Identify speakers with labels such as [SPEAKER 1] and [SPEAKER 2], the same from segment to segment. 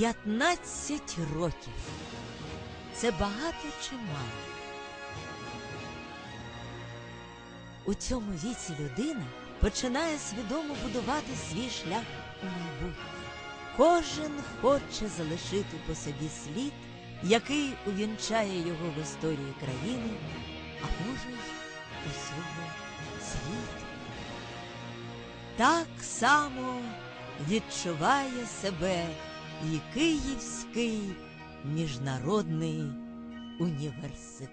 [SPEAKER 1] 15 років. Це багато чи мало? У цьому віці людина починає свідомо будувати свій шлях у майбутнє. Кожен хоче залишити по собі слід, який увінчає його в історії країни, а може й усього світу. Так само відчуває себе і Київський міжнародний університет.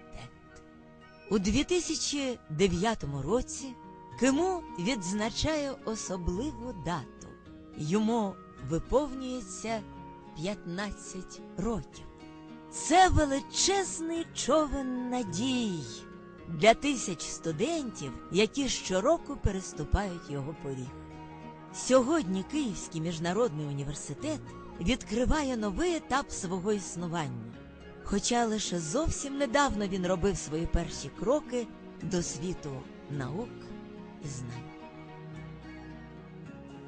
[SPEAKER 1] У 2009 році Киму відзначає особливу дату. Йому виповнюється 15 років. Це величезний човен надій для тисяч студентів, які щороку переступають його поріг. Сьогодні Київський міжнародний університет відкриває новий етап свого існування. Хоча лише зовсім недавно він робив свої перші кроки до світу наук і знань.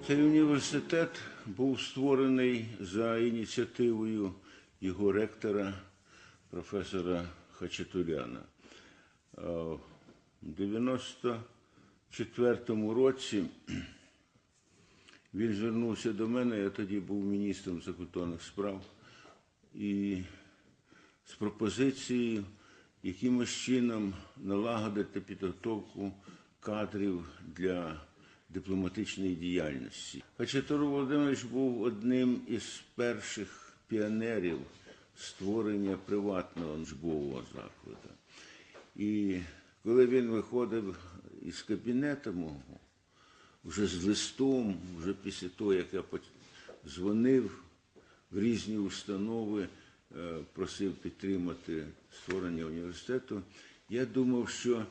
[SPEAKER 2] Цей університет був створений за ініціативою його ректора, професора Хачатуряна. Е, У 94-му році він звернувся до мене, я тоді був міністром закордонних справ, і з пропозицією якимось чином налагодити підготовку кадрів для дипломатичної діяльності. Хачатур Володимирович був одним із перших піонерів створення приватного учбового закладу. І коли він виходив із кабінету мого, вже з листом, вже після того, як я дзвонив в різні установи, е, просив підтримати створення університету, я думав, що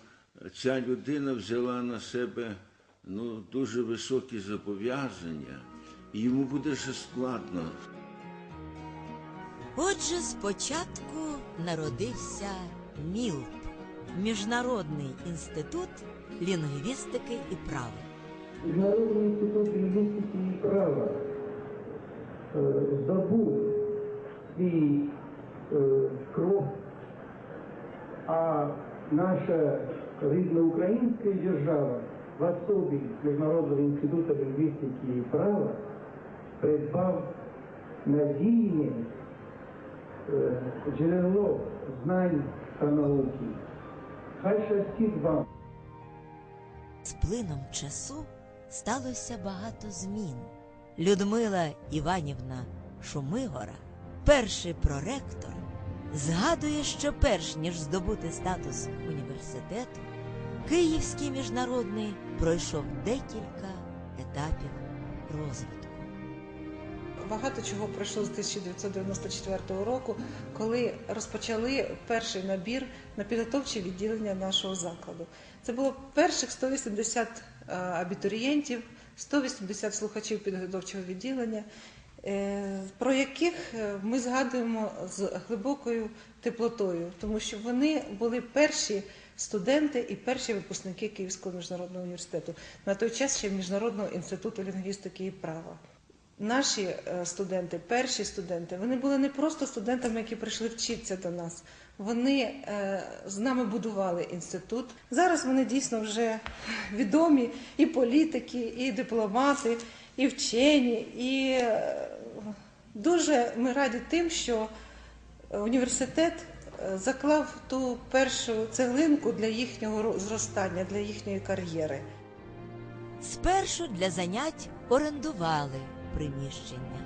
[SPEAKER 2] ця людина взяла на себе ну, дуже високі зобов'язання, і йому буде ще складно.
[SPEAKER 1] Отже, спочатку народився МІЛП Міжнародний інститут лінгвістики і права.
[SPEAKER 3] Міжнародний інститут лінгвістики і права е, здобув свій е, а наша рідна українська держава в особі Міжнародного інституту лінгвістики і права придбав надійне е, джерело знань та науки. Хай щастить вам.
[SPEAKER 1] З плином часу сталося багато змін. Людмила Іванівна Шумигора, перший проректор, згадує, що перш ніж здобути статус університету, Київський міжнародний пройшов декілька етапів розвитку.
[SPEAKER 4] Багато чого пройшло з 1994 року, коли розпочали перший набір на підготовче відділення нашого закладу. Це було перших 180 е, абітурієнтів, 180 слухачів підготовчого відділення, е, про яких е, ми згадуємо з глибокою теплотою, тому що вони були перші студенти і перші випускники Київського міжнародного університету, на той час ще Міжнародного інституту лінгвістики і права. Наші е, студенти, перші студенти, вони були не просто студентами, які прийшли вчитися до нас. Вони е, з нами будували інститут. Зараз вони дійсно вже відомі і політики, і дипломати, і вчені. І е, дуже ми раді тим, що університет заклав ту першу цеглинку для їхнього зростання, для їхньої кар'єри.
[SPEAKER 1] Спершу для занять орендували приміщення,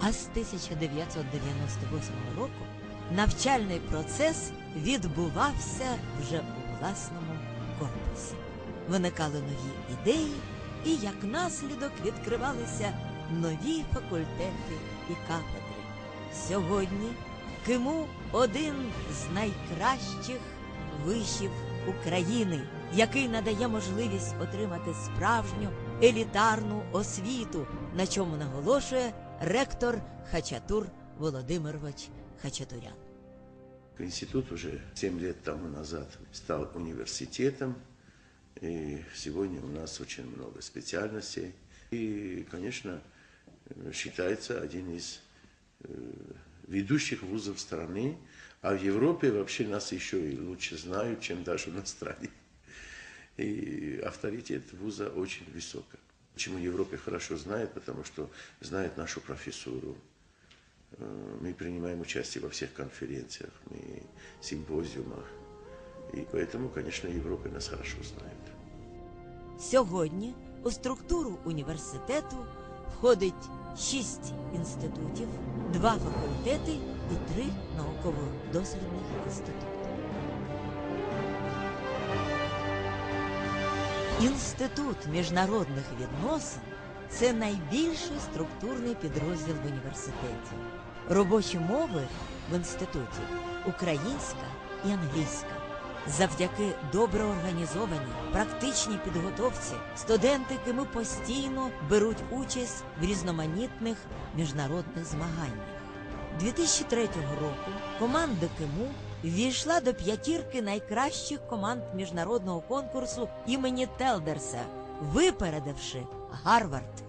[SPEAKER 1] а з 1998 року навчальний процес відбувався вже у власному корпусі. Виникали нові ідеї, і як наслідок відкривалися нові факультети і кафедри. Сьогодні Киму один з найкращих вишів України, який надає можливість отримати справжню елітарну освіту, на чому наголошує ректор Хачатур Володимирович Хачатурян.
[SPEAKER 5] Институт уже 7 лет тому назад стал университетом, и сегодня у нас очень много специальностей. И, конечно, считается один из ведущих вузов страны, а в Европе вообще нас еще и лучше знают, чем даже в стране. И авторитет вуза очень высок. Почему Европе хорошо знает? Потому что знает нашу профессуру. Э, Мы принимаем участие во всех конференциях, мы симпозиумах. И поэтому, конечно, Европа нас хорошо знает.
[SPEAKER 1] Сьогодні у структуру університету входить шість інститутів, два факультети і три науково-дослідних інститути. Інститут міжнародних відносин це найбільший структурний підрозділ в університеті. Робочі мови в інституті українська і англійська. Завдяки добре організованій практичній підготовці студенти КИМУ постійно беруть участь в різноманітних міжнародних змаганнях. 2003 року команда КИМУ ввійшла до п'ятірки найкращих команд міжнародного конкурсу імені Телдерса, випередивши Гарвард.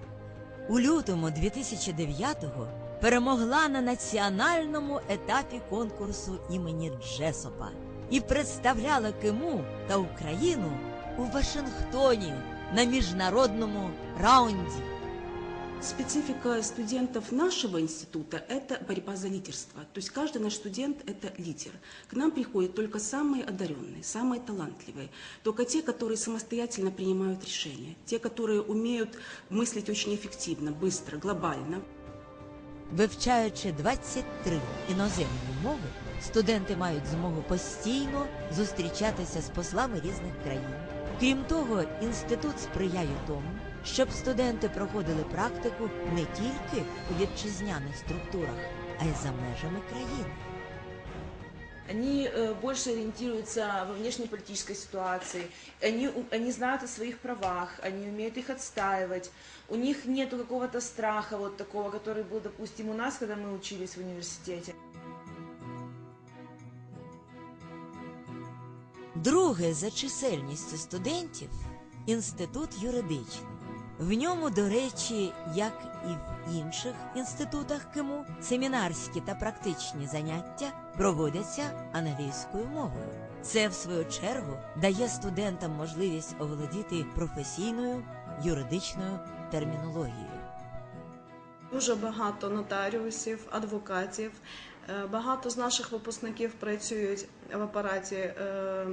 [SPEAKER 1] У лютому 2009-го перемогла на національному етапі конкурсу імені Джесопа і представляла Киму та Україну у Вашингтоні на міжнародному раунді.
[SPEAKER 6] Специфика студентов нашего института – это борьба за лидерство. То есть каждый наш студент – это лидер. К нам приходят только самые одаренные, самые талантливые, только те, которые самостоятельно принимают решения, те, которые умеют мыслить очень эффективно, быстро, глобально.
[SPEAKER 1] Вивчаючи 23 іноземні мови, студенти мають змогу постійно зустрічатися з послами різних країн. Крім того, інститут сприяє тому, щоб студенти проходили практику не тільки у вітчизняних структурах, а й за межами країни.
[SPEAKER 7] Они э, больше ориентируются во внешнеполитической ситуации, они, у- они знают о своих правах, они умеют их отстаивать, у них нет какого-то страха вот такого, который был, допустим, у нас, когда мы учились в университете.
[SPEAKER 1] Друге за чисельністю студентів інститут юридичний. В ньому, до речі, як і в інших інститутах КИМУ, семінарські та практичні заняття проводяться англійською мовою. Це, в свою чергу, дає студентам можливість оволодіти професійною юридичною термінологією.
[SPEAKER 8] Дуже багато нотаріусів, адвокатів. Е, Багато з наших випускників працюють в апараті е,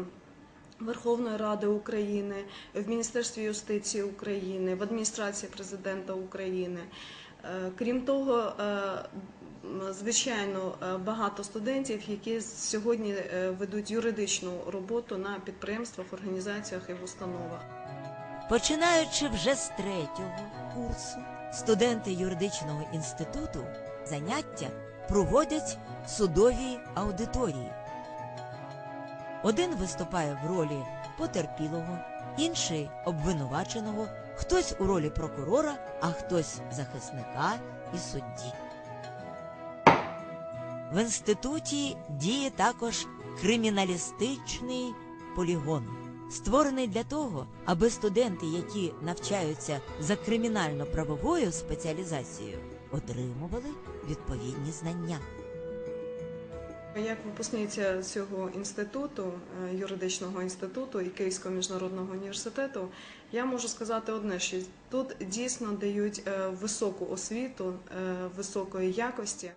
[SPEAKER 8] Верховної Ради України, в Міністерстві юстиції України, в адміністрації президента України. Е, Крім того, е, звичайно, е, багато студентів, які сьогодні ведуть юридичну роботу на підприємствах, організаціях і в установах.
[SPEAKER 1] Починаючи вже з третього курсу, студенти юридичного інституту заняття проводять в судовій аудиторії. Один виступає в ролі потерпілого, інший обвинуваченого, хтось у ролі прокурора, а хтось захисника і судді. В інституті діє також криміналістичний полігон, створений для того, аби студенти, які навчаються за кримінально-правовою спеціалізацією, отримували відповідні знання.
[SPEAKER 8] Як випускниця цього інституту, е, юридичного інституту і Київського міжнародного університету, я можу сказати одне, що тут дійсно дають е, високу освіту, е, високої якості.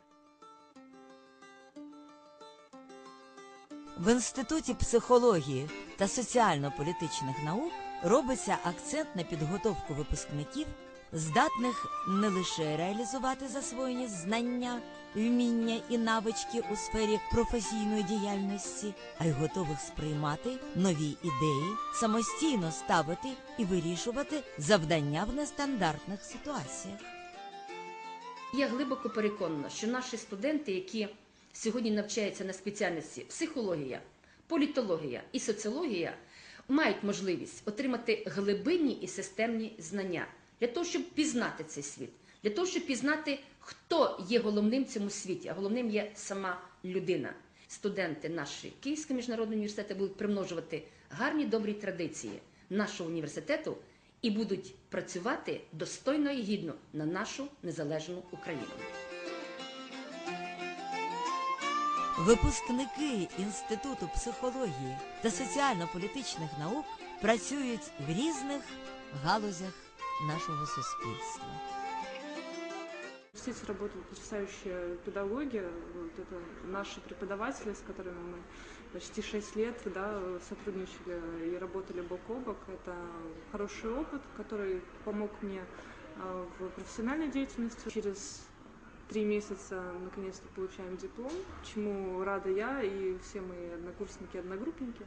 [SPEAKER 1] В інституті психології та соціально-політичних наук робиться акцент на підготовку випускників, здатних не лише реалізувати засвоєні знання, вміння і навички у сфері професійної діяльності, а й готових сприймати нові ідеї, самостійно ставити і вирішувати завдання в нестандартних ситуаціях.
[SPEAKER 9] Я глибоко переконана, що наші студенти, які сьогодні навчаються на спеціальності психологія, політологія і соціологія, мають можливість отримати глибинні і системні знання для того, щоб пізнати цей світ, для того, щоб пізнати, хто є головним в цьому світі, а головним є сама людина. Студенти нашої Київського міжнародного університету будуть примножувати гарні добрі традиції нашого університету і будуть працювати достойно і гідно на нашу незалежну Україну.
[SPEAKER 1] Випускники Інституту психології та соціально-політичних наук працюють в різних галузях нашого суспільства.
[SPEAKER 10] Здесь работают потрясающие педагоги. Вот это наши преподаватели, с которыми мы почти 6 лет да, сотрудничали и работали бок о бок. Это хороший опыт, который помог мне а, в профессиональной деятельности. Через три месяца наконец-то получаем диплом, чему рада я и все мои однокурсники одногруппники.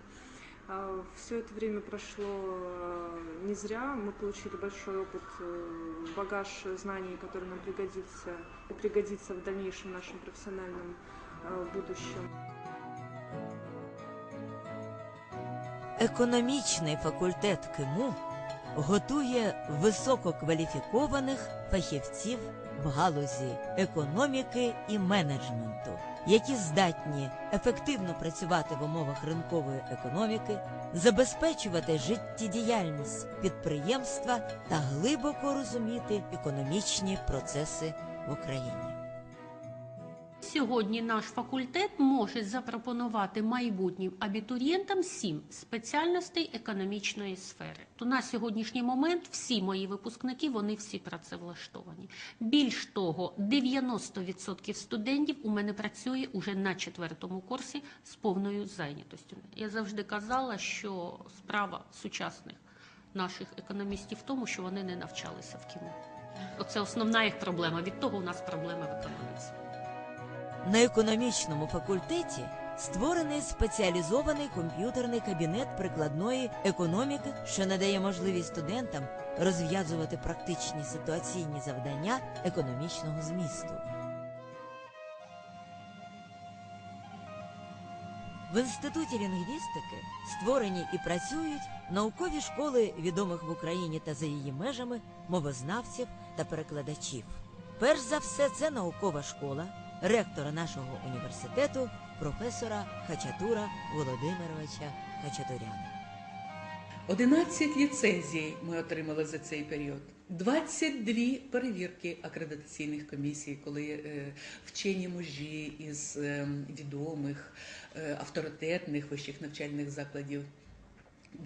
[SPEAKER 10] Все это время прошло э, не зря. Мы получили большой опыт, э, багаж знаний, который нам пригодится, и пригодится в дальнейшем нашем профессиональном э, будущем.
[SPEAKER 1] Економічний факультет КИМУ готує висококваліфікованих фахівців в галузі економіки і менеджменту, які здатні ефективно працювати в умовах ринкової економіки, забезпечувати життєдіяльність підприємства та глибоко розуміти економічні процеси в Україні.
[SPEAKER 11] Сьогодні наш факультет може запропонувати майбутнім абітурієнтам сім спеціальностей економічної сфери. То на сьогоднішній момент всі мої випускники вони всі працевлаштовані. Більш того, 90% студентів у мене працює уже на четвертому курсі з повною зайнятостю. Я завжди казала, що справа сучасних наших економістів в тому, що вони не навчалися в КІМУ. Оце основна їх проблема. Від того у нас проблеми в економіці.
[SPEAKER 1] На економічному факультеті створений спеціалізований комп'ютерний кабінет прикладної економіки, що надає можливість студентам розв'язувати практичні ситуаційні завдання економічного змісту. В інституті лінгвістики створені і працюють наукові школи відомих в Україні та за її межами мовознавців та перекладачів. Перш за все, це наукова школа ректора нашого університету, професора Хачатура Володимировича Хачатуряна.
[SPEAKER 12] 11 ліцензій ми отримали за цей період. 22 перевірки акредитаційних комісій, коли е, вчені мужі із е, відомих е, авторитетних вищих навчальних закладів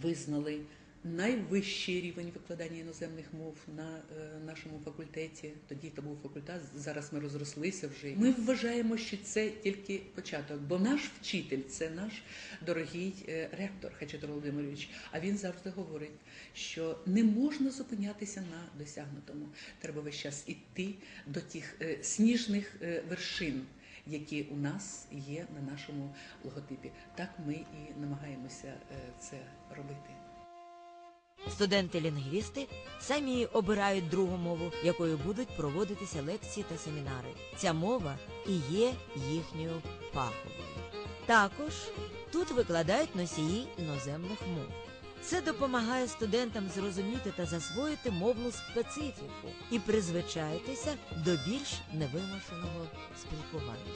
[SPEAKER 12] визнали найвищий рівень викладання іноземних мов на е, нашому факультеті. Тоді то був факультет. Зараз ми розрослися вже. Ми вважаємо, що це тільки початок, бо наш вчитель це наш дорогий е, ректор Хачатур Володимирович. А він завжди говорить, що не можна зупинятися на досягнутому. Треба весь час іти до тих е, сніжних вершин. Які у нас є на нашому логотипі, так ми і намагаємося це робити.
[SPEAKER 1] Студенти-лінгвісти самі обирають другу мову, якою будуть проводитися лекції та семінари. Ця мова і є їхньою фаховою. Також тут викладають носії іноземних мов. Це допомагає студентам зрозуміти та засвоїти мовну специфіку і призвичаїтися до більш невимушеного спілкування.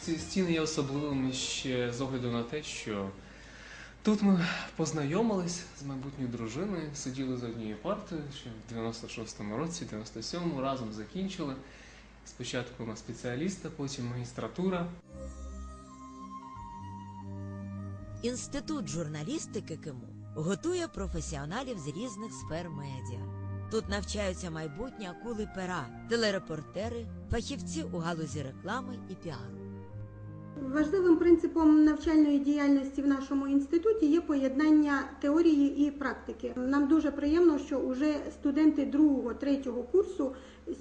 [SPEAKER 13] Ці стіни є особливими ще з огляду на те, що тут ми познайомились з майбутньою дружиною, сиділи за однією партою ще в 96-му році, 97-му разом закінчили. Спочатку на спеціаліста, потім магістратура.
[SPEAKER 1] Інститут журналістики КИМУ готує професіоналів з різних сфер медіа. Тут навчаються майбутні акули пера, телерепортери, фахівці у галузі реклами і піару.
[SPEAKER 14] Важливим принципом навчальної діяльності в нашому інституті є поєднання теорії і практики. Нам дуже приємно, що уже студенти другого, третього курсу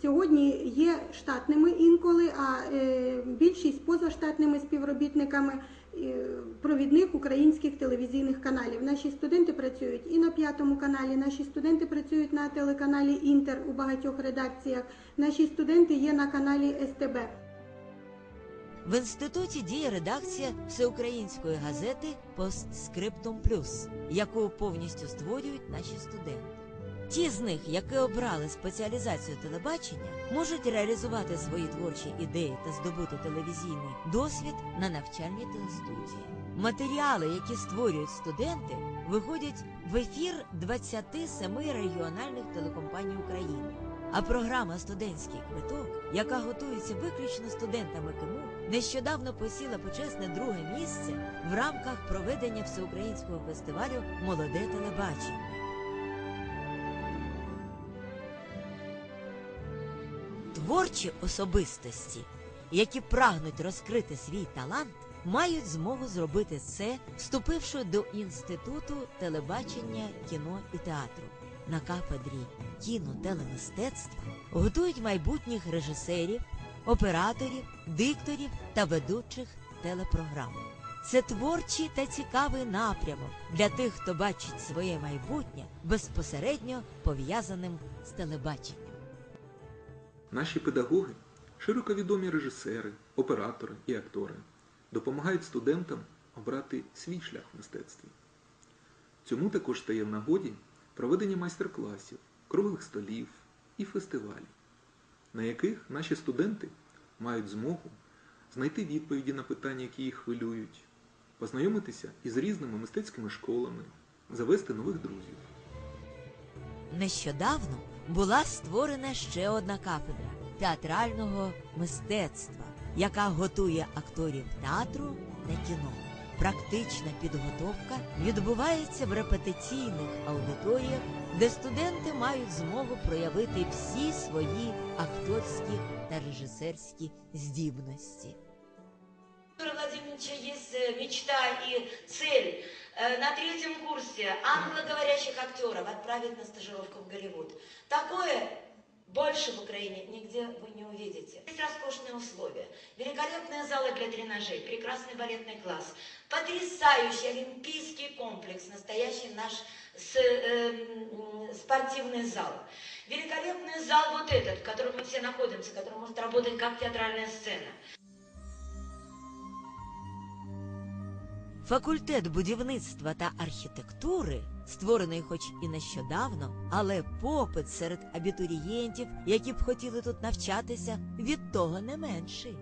[SPEAKER 14] сьогодні є штатними інколи, а е, більшість позаштатними співробітниками е, провідних українських телевізійних каналів. Наші студенти працюють і на п'ятому каналі, наші студенти працюють на телеканалі Інтер у багатьох редакціях. Наші студенти є на каналі СТБ.
[SPEAKER 1] В інституті діє редакція всеукраїнської газети Постскриптум Плюс, яку повністю створюють наші студенти. Ті з них, які обрали спеціалізацію телебачення, можуть реалізувати свої творчі ідеї та здобути телевізійний досвід на навчальній телестудії. Матеріали, які створюють студенти, виходять в ефір 27 регіональних телекомпаній України. А програма Студентський квиток, яка готується виключно студентами КИМУ, нещодавно посіла почесне друге місце в рамках проведення всеукраїнського фестивалю Молоде телебачення. Творчі особистості, які прагнуть розкрити свій талант, мають змогу зробити це, вступивши до інституту телебачення, кіно і театру. На кафедрі кіно-телемистецтва готують майбутніх режисерів, операторів, дикторів та ведучих телепрограм. Це творчий та цікавий напрямок для тих, хто бачить своє майбутнє безпосередньо пов'язаним з телебаченням.
[SPEAKER 15] Наші педагоги, широко відомі режисери, оператори і актори, допомагають студентам обрати свій шлях в мистецтві. Цьому також стає в нагоді проведення майстер-класів, круглих столів і фестивалів, на яких наші студенти мають змогу знайти відповіді на питання, які їх хвилюють, познайомитися із різними мистецькими школами, завести нових друзів.
[SPEAKER 1] Нещодавно була створена ще одна кафедра театрального мистецтва, яка готує акторів театру та кіно. Практична підготовка відбувається в репетиційних аудиторіях, де студенти мають змогу проявити всі свої акторські та режисерські здібності.
[SPEAKER 16] Владимировича есть э, мечта и цель э, на третьем курсе англоговорящих актеров отправить на стажировку в Голливуд. Такое больше в Украине нигде вы не увидите. Есть роскошные условия, великолепные залы для тренажей, прекрасный балетный класс, потрясающий олимпийский комплекс, настоящий наш с, э, спортивный зал. Великолепный зал вот этот, в котором мы все находимся, который может работать как театральная сцена.
[SPEAKER 1] Факультет будівництва та архітектури, створений хоч і нещодавно, але попит серед абітурієнтів, які б хотіли тут навчатися, від того не менший.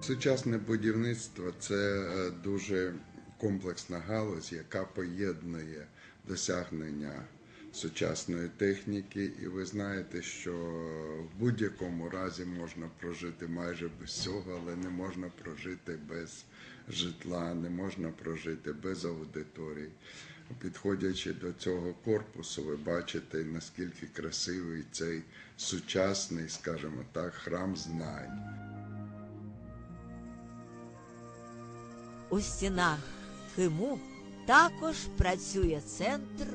[SPEAKER 17] Сучасне будівництво це е, дуже комплексна галузь, яка поєднує досягнення сучасної техніки, і ви знаєте, що в будь-якому разі можна прожити майже без цього, але не можна прожити без житла, не можна прожити без аудиторій. Підходячи до цього корпусу, ви бачите, наскільки красивий цей сучасний, скажімо так, храм знань.
[SPEAKER 1] У стінах Химу також працює центр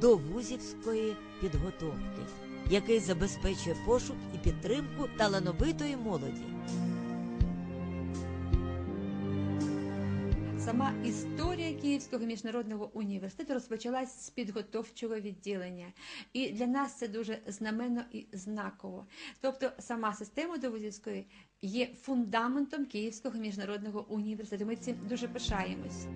[SPEAKER 1] довузівської підготовки, який забезпечує пошук і підтримку талановитої молоді.
[SPEAKER 18] Сама історія Київського міжнародного університету розпочалась з підготовчого відділення, і для нас це дуже знаменно і знаково. Тобто, сама система довузівської є фундаментом Київського міжнародного університету. Ми цим дуже пишаємось.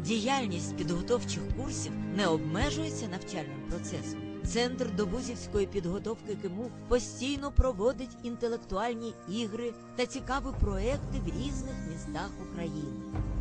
[SPEAKER 1] Діяльність підготовчих курсів не обмежується навчальним процесом. Центр довузівської підготовки КИМУ постійно проводить інтелектуальні ігри та цікаві проекти в різних містах України.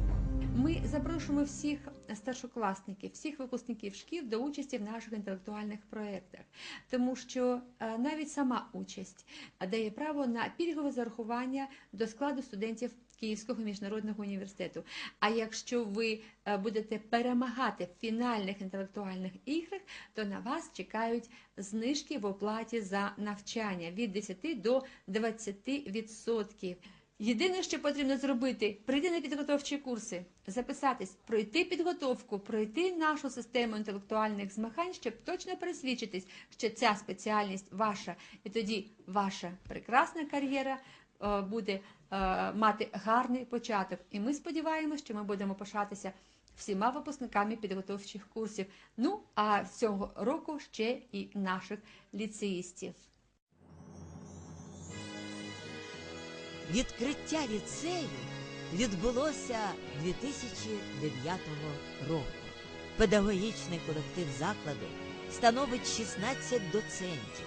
[SPEAKER 18] Ми запрошуємо всіх старшокласників, всіх випускників шкіл до участі в наших інтелектуальних проєктах, тому що е, навіть сама участь дає право на пільгове зарахування до складу студентів Київського міжнародного університету. А якщо ви е, будете перемагати в фінальних інтелектуальних іграх, то на вас чекають знижки в оплаті за навчання від 10 до 20%. Єдине, що потрібно зробити, прийти на підготовчі курси, записатись, пройти підготовку, пройти нашу систему інтелектуальних змагань, щоб точно пересвідчитись, що ця спеціальність ваша, і тоді ваша прекрасна кар'єра е, буде е, мати гарний початок. І ми сподіваємося, що ми будемо пишатися всіма випускниками підготовчих курсів. Ну а цього року ще і наших ліцеїстів.
[SPEAKER 1] Відкриття ліцею відбулося 2009 року. Педагогічний колектив закладу становить 16 доцентів.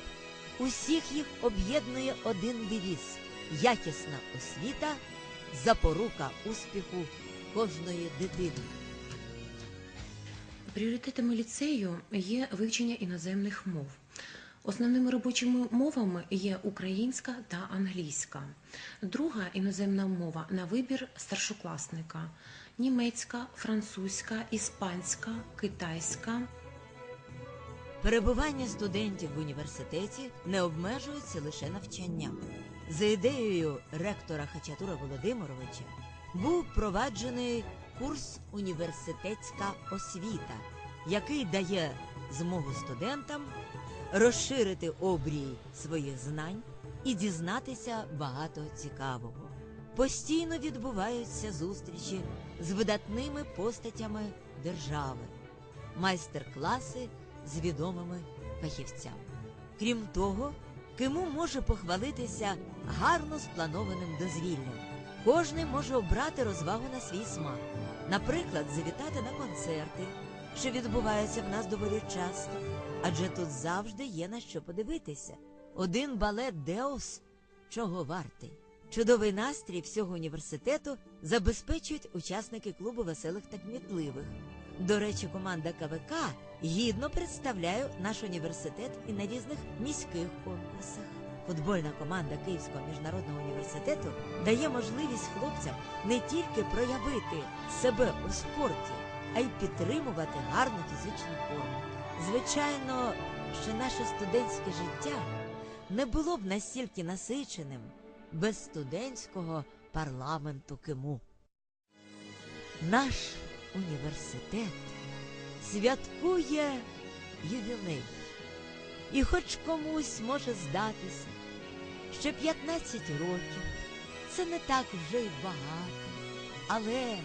[SPEAKER 1] Усіх їх об'єднує один девіз – якісна освіта, запорука успіху кожної дитини.
[SPEAKER 19] Пріоритетами ліцею є вивчення іноземних мов. Основними робочими мовами є українська та англійська. Друга іноземна мова на вибір старшокласника німецька, французька, іспанська, китайська.
[SPEAKER 1] Перебування студентів в університеті не обмежується лише навчанням. За ідеєю ректора Хачатура Володимировича був впроваджений курс університетська освіта, який дає змогу студентам розширити обрій своїх знань і дізнатися багато цікавого. Постійно відбуваються зустрічі з видатними постатями держави, майстер-класи з відомими фахівцями. Крім того, Киму може похвалитися гарно спланованим дозвіллям. Кожний може обрати розвагу на свій смак. Наприклад, завітати на концерти, що відбуваються в нас доволі часто, адже тут завжди є на що подивитися. Один балет Деус чого вартий. Чудовий настрій всього університету забезпечують учасники клубу веселих та кмітливих. До речі, команда КВК гідно представляє наш університет і на різних міських конкурсах. Футбольна команда Київського міжнародного університету дає можливість хлопцям не тільки проявити себе у спорті, а й підтримувати гарну фізичну форму. Звичайно, що наше студентське життя не було б настільки насиченим без студентського парламенту Киму. Наш університет святкує ювілей. І хоч комусь може здатися, що 15 років це не так вже й багато, але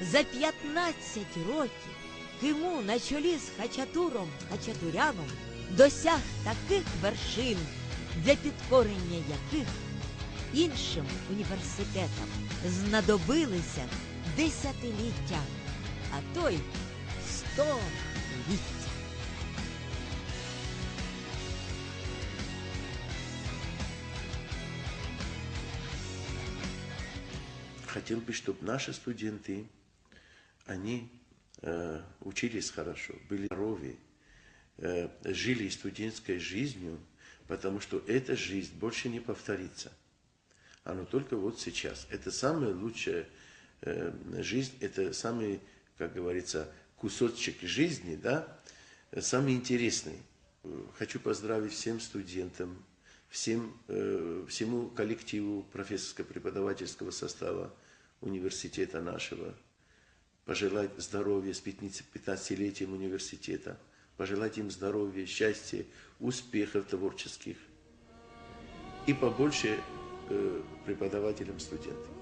[SPEAKER 1] за 15 років Киму на чолі з Хачатуром Хачатуряном досяг таких вершин, для підкорення яких іншим університетам знадобилися десятиліття, а то й століття.
[SPEAKER 5] Хотел бы, чтобы наши студенты, они э, учились хорошо, были здоровы, э, жили студенческой жизнью, потому что эта жизнь больше не повторится. Она только вот сейчас. Это самая лучшая э, жизнь, это самый, как говорится, кусочек жизни, да, самый интересный. Хочу поздравить всем студентам, всем, э, всему коллективу профессорско-преподавательского состава университета нашего, пожелать здоровья с 15-летием университета, пожелать им здоровья, счастья, успехов творческих и побольше э, преподавателям студентам.